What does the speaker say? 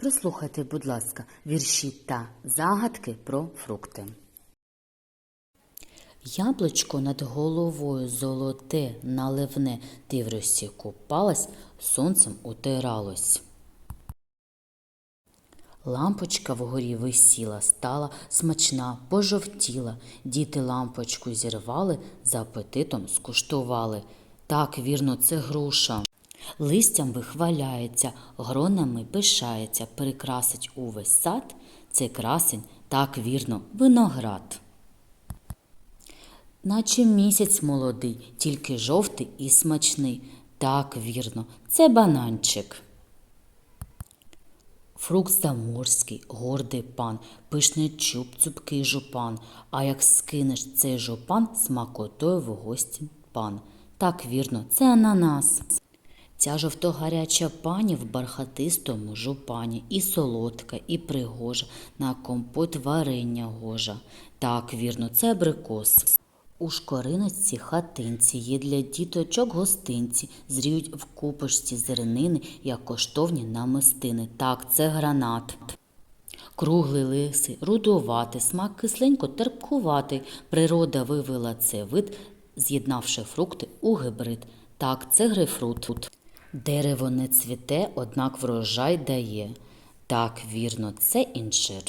Прослухайте, будь ласка, вірші та загадки про фрукти. Яблучко над головою золоте, наливне, ти в росі купалась, сонцем утиралось. Лампочка вгорі висіла, стала смачна, пожовтіла. Діти лампочку зірвали, за апетитом скуштували. Так, вірно, це груша. Листям вихваляється, гронами пишається, прикрасить увесь сад. Цей красень, так вірно, виноград. Наче місяць молодий, тільки жовтий і смачний. Так, вірно, це бананчик. Фрукт заморський, гордий пан, пишний чуб, цупкий жупан, а як скинеш цей жупан, смакотою в гості пан. Так вірно, це ананас. Ця жовтогаряча пані в бархатистому жупані, і солодка, і пригожа, на компот варення гожа. Так вірно, це абрикос. У шкориночці хатинці є для діточок гостинці, зріють в купочці зернини, як коштовні намистини. Так, це гранат. Круглий лисий, рудуватий, смак кисленько терпкуватий. Природа вивела цей вид, з'єднавши фрукти у гибрид. Так, це грейпфрут. Дерево не цвіте, однак врожай дає. Так, вірно, це інжир.